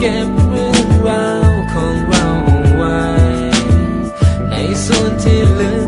เก็บเรื่องราวของเราไว้ ในส่วนที่เหลือ